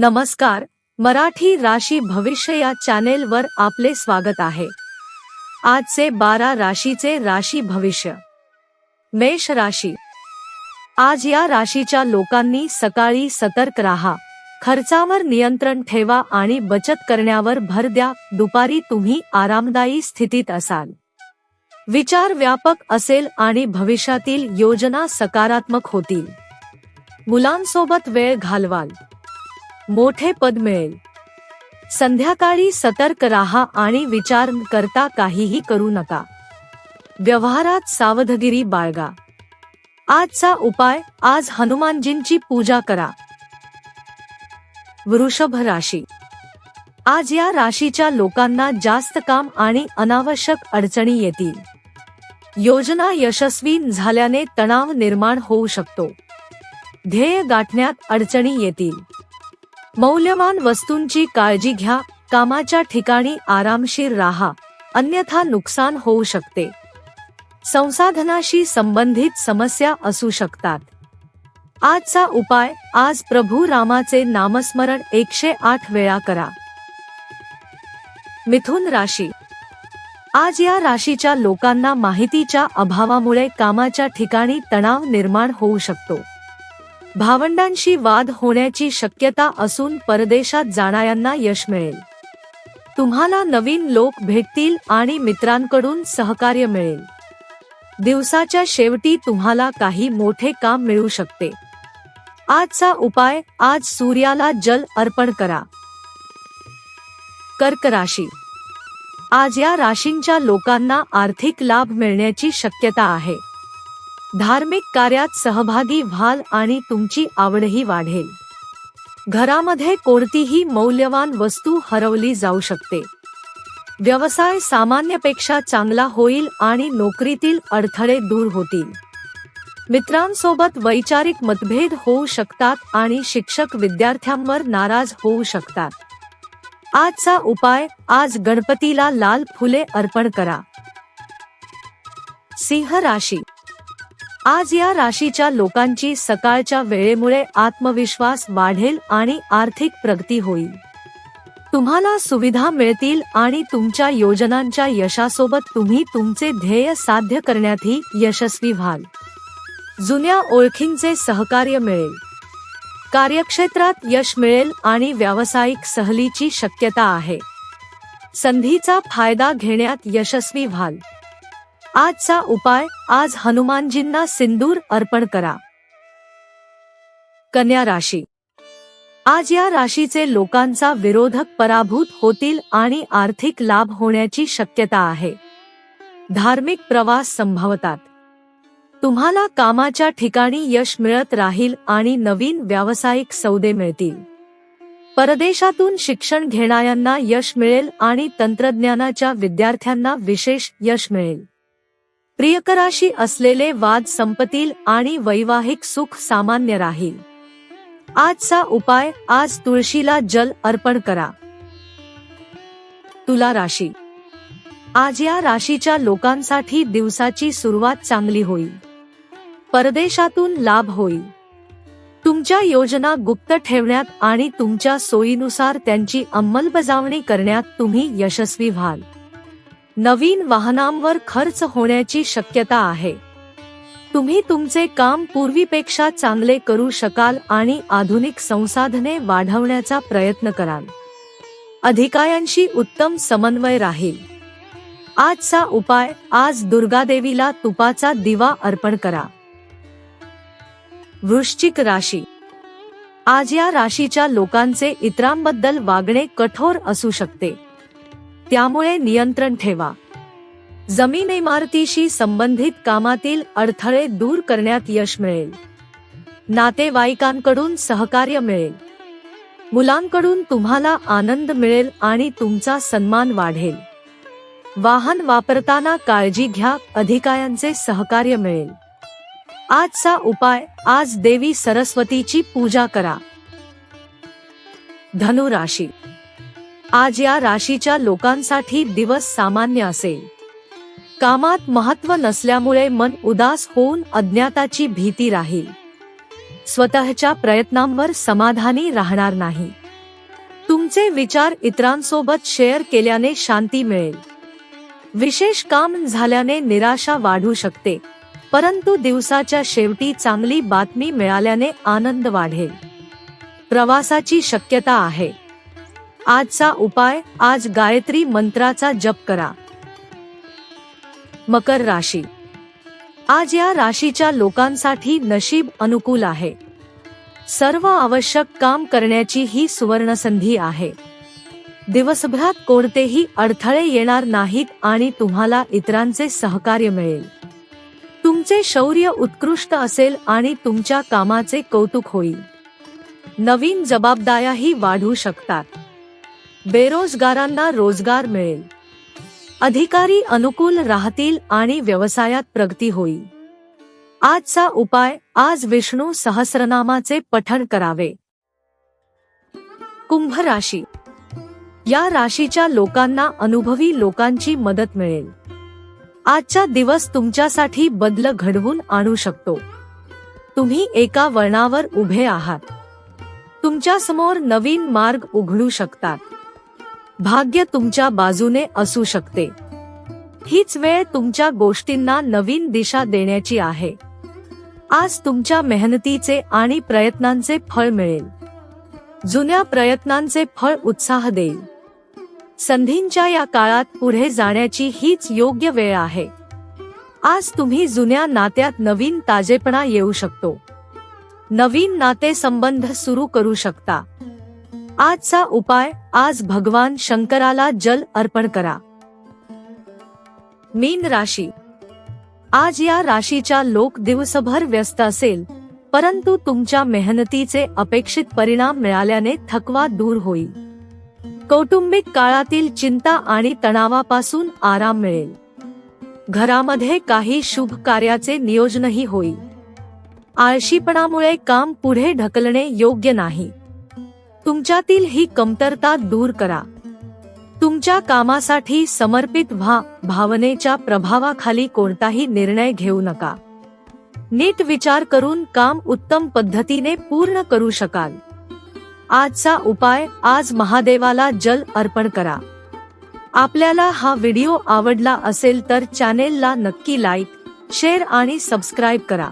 नमस्कार. मराठी राशी भविष्य या चॅनेलवर आपले स्वागत आहे. आजचे बारा राशीचे राशी भविष्य. मेष राशी. आज या राशीच्या लोकांनी सकाळी सतर्क राहा. खर्चावर नियंत्रण ठेवा आणि बचत करण्यावर भर द्या. दुपारी तुम्ही आरामदायी स्थितीत असाल. विचार व्यापक असेल आणि भविष्यातील योजना सकारात्मक होतील. मुलांसोबत वेळ घालवाल. मोठे पद मिळेल. संध्याकाळी सतर्क राहा आणि विचार करता काहीही करू नका. व्यवहारात सावधगिरी बाळगा. आजचा उपाय आज हनुमानजींची पूजा करा. वृषभ राशी. आज या राशीच्या लोकांना जास्त काम आणि अनावश्यक अडचणी येतील. योजना यशस्वी झाल्याने तणाव निर्माण होऊ शकतो. ध्येय गाठण्यात अडचणी येतील. मौल्यवान वस्तूंची काळजी घ्या कामाच्या ठिकाणी आरामशीर राहा अन्यथा नुकसान होऊ शकते. संसाधनाशी संबंधित समस्या असू शकतात. आजचा उपाय आज प्रभू रामाचे नामस्मरण एकशे आठ वेळा करा. मिथुन राशी. आज या राशीच्या लोकांना माहितीच्या अभावामुळे कामाच्या ठिकाणी तणाव निर्माण होऊ शकतो. भावंडांशी वाद होण्याची शक्यता असून परदेशात जाणाऱ्यांना यश मिळेल. तुम्हाला नवीन लोक भेटतील आणि मित्रांकडून सहकार्य मिळेल. दिवसाच्या शेवटी तुम्हाला काही मोठे काम मिळू शकते. आजचा उपाय आज सूर्याला जल अर्पण करा. कर्क राशी. आज या राशींच्या लोकांना आर्थिक लाभ मिळण्याची शक्यता आहे. धार्मिक कार्यात सहभागी व्हाल आणि तुमची आवडही वाढेल. घरामध्ये कोणतीही मौल्यवान वस्तू हरवली जाऊ शकते. व्यवसाय सामान्यपेक्षा चांगला होईल आणि नोकरीतील अडथळे दूर होतील. मित्रांसोबत वैचारिक मतभेद होऊ शकतात आणि शिक्षक विद्यार्थ्यांवर नाराज होऊ शकतात. आजचा उपाय आज गणपतीला लाल फुले अर्पण करा. सिंह राशी आज या राशीच्या लोकांची सकाळच्या वेळेमुळे आत्मविश्वास वाढेल आणि आर्थिक प्रगती होईल. तुम्हाला सुविधा मिळतील आणि तुमच्या योजनांच्या यशासोबत तुम्ही तुमचे ध्येय साध्य करण्यातही यशस्वी व्हाल. जुन्या ओळखींचे सहकार्य मिळेल. कार्यक्षेत्रात यश मिळेल आणि व्यावसायिक सहलीची शक्यता आहे. संधीचा फायदा घेण्यात यशस्वी व्हाल. आजचा उपाय आज हनुमानजींना सिंदूर अर्पण करा. कन्या राशी. आज या राशीचे लोकांचा विरोधक पराभूत होतील आणि आर्थिक लाभ होण्याची शक्यता आहे. धार्मिक प्रवास संभवतात. तुम्हाला कामाच्या ठिकाणी यश मिळत राहील आणि नवीन व्यावसायिक सौदे मिळतील. परदेशातून शिक्षण घेणाऱ्यांना यश मिळेल आणि तंत्रज्ञानाच्या विद्यार्थ्यांना विशेष यश मिळेल. प्रियकराशी असलेले वाद संपतील आणि वैवाहिक सुख सामान्य राहील. आजचा उपाय आज तुळशीला जल अर्पण करा. तुला राशी. आज या राशीच्या लोकांसाठी दिवसाची सुरुवात चांगली होईल. परदेशातून लाभ होईल. तुमच्या योजना गुप्त ठेवण्यात आणि तुमच्या सोयीनुसार त्यांची अंमलबजावणी करण्यात तुम्ही यशस्वी व्हाल. नवीन वाहनांवर खर्च होण्याची शक्यता आहे. तुम्ही तुमचे काम पूर्वीपेक्षा चांगले करू शकाल आणि आधुनिक संसाधने वाढवण्याचा प्रयत्न कराल. अधिकाऱ्यांशी उत्तम समन्वय राहील. आजचा उपाय आज दुर्गादेवीला तुपाचा दिवा अर्पण करा. वृश्चिक राशी. आज या राशीच्या लोकांचे इतरांबद्दल वागणे कठोर असू शकते. त्यामुळे नियंत्रण ठेवा. जमीन इमारतीशी संबंधित कामातील अडथळे दूर करण्यात यश मिळेल. नातेवाईकांकडून सहकार्य मिळेल. मुलांकडून तुम्हाला आनंद मिळेल आणि तुमचा सन्मान वाढेल. वाहन वापरताना काळजी घ्या अधिकाऱ्यांचे सहकार्य मिळेल. आजचा उपाय आज देवी सरस्वतीची पूजा करा. धनुराशी आज या राशीच्या लोकांसाठी दिवस सामान्य असेल. कामात महत्त्व नसल्यामुळे मन उदास होऊन अज्ञाताची भीती राहील. स्वतःच्या प्रयत्नांवर समाधानी राहणार नाही. तुमचे विचार इतरांसोबत शेअर केल्याने शांती मिळेल. विशेष काम झाल्याने निराशा वाढू शकते परंतु दिवसाच्या शेवटी चांगली बातमी मिळाल्याने आनंद वाढेल. प्रवासाची शक्यता आहे. आजचा उपाय आज गायत्री मंत्राचा जप करा. मकर राशी. आज या राशीच्या लोकांसाठी नशीब अनुकूल आहे. सर्व आवश्यक काम करण्याची ही सुवर्ण संधी आहे. दिवसभरात कोणतेही अडथळे येणार नाहीत आणि तुम्हाला इतरांचे सहकार्य मिळेल. तुमचे शौर्य उत्कृष्ट असेल आणि तुमच्या कामाचे कौतुक होईल. नवीन जबाबदाऱ्याही वाढू शकतात. बेरोजगारांना रोजगार मिळेल. अधिकारी अनुकूल राहतील आणि व्यवसायात प्रगती होईल. आजचा उपाय आज विष्णू सहस्रनामाचे पठण करावे. कुंभ राशी. या राशीच्या लोकांना अनुभवी लोकांची मदत मिळेल. आजचा दिवस तुमच्यासाठी बदल घडवून आणू शकतो. तुम्ही एका वळणावर उभे आहात. तुमच्यासमोर नवीन मार्ग उघडू शकतात. भाग्य तुमच्या बाजूने असू शकते. हीच वेळ तुमच्या गोष्टींना नवीन दिशा देण्याची आहे. आज तुमच्या मेहनतीचे आणि प्रयत्नांचे फळ मिळेल. जुन्या प्रयत्नांचे फळ उत्साह देईल. संधींच्या या काळात पुढे जाण्याची हीच योग्य वेळ आहे. आज तुम्ही जुन्या नात्यात नवीन ताजेपणा येऊ शकतो. नवीन नातेसंबंध सुरू करू शकता. आजचा उपाय आज भगवान शंकराला जल अर्पण करा. मीन राशी. आज या राशीच्या लोक दिवसभर व्यस्त असेल परंतु तुमच्या मेहनतीचे अपेक्षित परिणाम मिळाल्याने थकवा दूर होईल. कौटुंबिक काळातील चिंता आणि तणावापासून आराम मिळेल. घरामध्ये काही शुभ कार्याचे नियोजनही होईल. आळशीपणामुळे काम पुढे ढकलणे योग्य नाही. तुमच्यातील ही कमतरता दूर करा. तुमच्या कामासाठी समर्पित व्हा भावनेच्या प्रभावाखाली कोणताही निर्णय घेऊ नका. नीट विचार करून काम उत्तम पद्धतीने पूर्ण करू शकाल. आजचा उपाय आज महादेवाला जल अर्पण करा. आपल्याला हा व्हिडिओ आवडला असेल तर चॅनेलला नक्की लाईक शेअर आणि सबस्क्राईब करा.